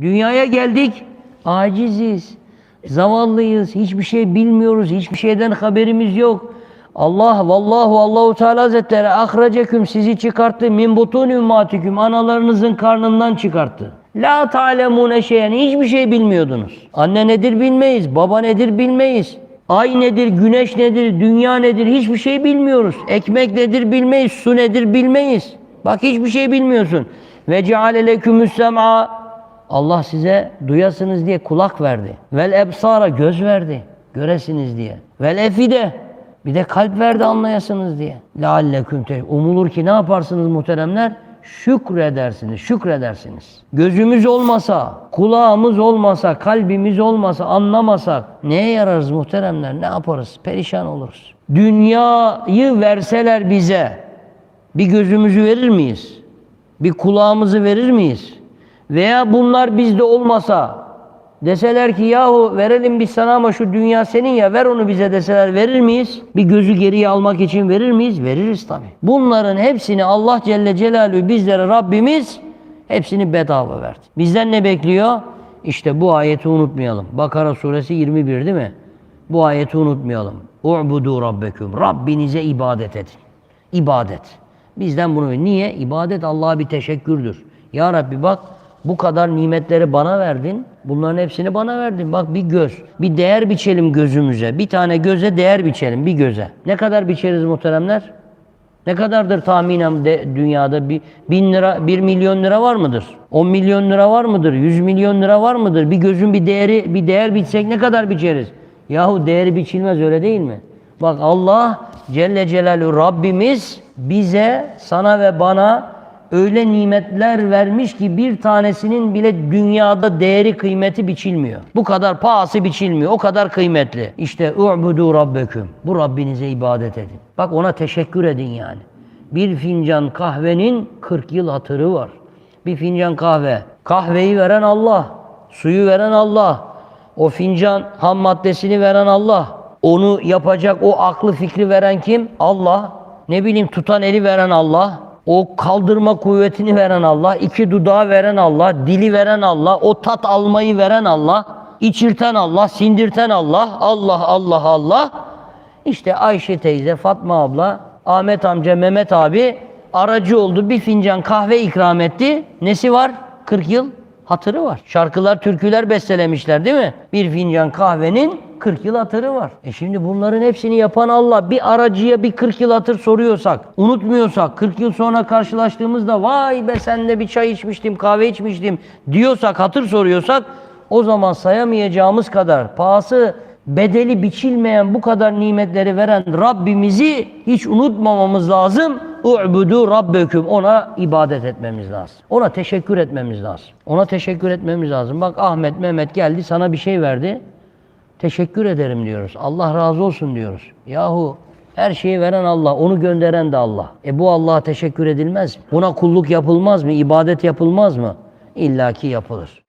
Dünyaya geldik, aciziz, zavallıyız, hiçbir şey bilmiyoruz, hiçbir şeyden haberimiz yok. Allah vallahu Allahu Teala Hazretleri ahreceküm sizi çıkarttı min butun ümmatikum analarınızın karnından çıkarttı. La ta'lemune şeyen hiçbir şey bilmiyordunuz. Anne nedir bilmeyiz, baba nedir bilmeyiz. Ay nedir, güneş nedir, dünya nedir hiçbir şey bilmiyoruz. Ekmek nedir bilmeyiz, su nedir bilmeyiz. Bak hiçbir şey bilmiyorsun. Ve ceale lekümüs Allah size duyasınız diye kulak verdi. Vel ebsara göz verdi. Göresiniz diye. Vel efide bir de kalp verdi anlayasınız diye. Lealleküm te umulur ki ne yaparsınız muhteremler? Şükredersiniz, şükredersiniz. Gözümüz olmasa, kulağımız olmasa, kalbimiz olmasa, anlamasak neye yararız muhteremler? Ne yaparız? Perişan oluruz. Dünyayı verseler bize bir gözümüzü verir miyiz? Bir kulağımızı verir miyiz? Veya bunlar bizde olmasa deseler ki yahu verelim biz sana ama şu dünya senin ya ver onu bize deseler verir miyiz? Bir gözü geriye almak için verir miyiz? Veririz tabi. Bunların hepsini Allah Celle Celaluhu bizlere Rabbimiz hepsini bedava verdi. Bizden ne bekliyor? İşte bu ayeti unutmayalım. Bakara suresi 21 değil mi? Bu ayeti unutmayalım. U'budu rabbekum. Rabbinize ibadet edin. İbadet. Bizden bunu niye? İbadet Allah'a bir teşekkürdür. Ya Rabbi bak bu kadar nimetleri bana verdin. Bunların hepsini bana verdin. Bak bir göz. Bir değer biçelim gözümüze. Bir tane göze değer biçelim bir göze. Ne kadar biçeriz muhteremler? Ne kadardır tahminen de dünyada bir bin lira, bir milyon lira var mıdır? 10 milyon lira var mıdır? 100 milyon lira var mıdır? Bir gözün bir değeri, bir değer biçsek ne kadar biçeriz? Yahu değeri biçilmez öyle değil mi? Bak Allah Celle Celaluhu Rabbimiz bize, sana ve bana öyle nimetler vermiş ki bir tanesinin bile dünyada değeri kıymeti biçilmiyor. Bu kadar pahası biçilmiyor. O kadar kıymetli. İşte u'budu rabbeküm. Bu Rabbinize ibadet edin. Bak ona teşekkür edin yani. Bir fincan kahvenin 40 yıl hatırı var. Bir fincan kahve. Kahveyi veren Allah. Suyu veren Allah. O fincan ham maddesini veren Allah. Onu yapacak o aklı fikri veren kim? Allah. Ne bileyim tutan eli veren Allah. O kaldırma kuvvetini veren Allah, iki dudağı veren Allah, dili veren Allah, o tat almayı veren Allah, içirten Allah, sindirten Allah, Allah, Allah, Allah. İşte Ayşe teyze, Fatma abla, Ahmet amca, Mehmet abi aracı oldu. Bir fincan kahve ikram etti. Nesi var? 40 yıl hatırı var. Şarkılar, türküler bestelemişler değil mi? Bir fincan kahvenin 40 yıl hatırı var. E şimdi bunların hepsini yapan Allah bir aracıya bir 40 yıl hatır soruyorsak, unutmuyorsak, 40 yıl sonra karşılaştığımızda vay be sen de bir çay içmiştim, kahve içmiştim diyorsak, hatır soruyorsak o zaman sayamayacağımız kadar pahası bedeli biçilmeyen bu kadar nimetleri veren Rabbimizi hiç unutmamamız lazım. U'budu rabbeküm. Ona ibadet etmemiz lazım. Ona teşekkür etmemiz lazım. Ona teşekkür etmemiz lazım. Bak Ahmet, Mehmet geldi sana bir şey verdi. Teşekkür ederim diyoruz. Allah razı olsun diyoruz. Yahu her şeyi veren Allah, onu gönderen de Allah. E bu Allah'a teşekkür edilmez mi? Buna kulluk yapılmaz mı? İbadet yapılmaz mı? İlla ki yapılır.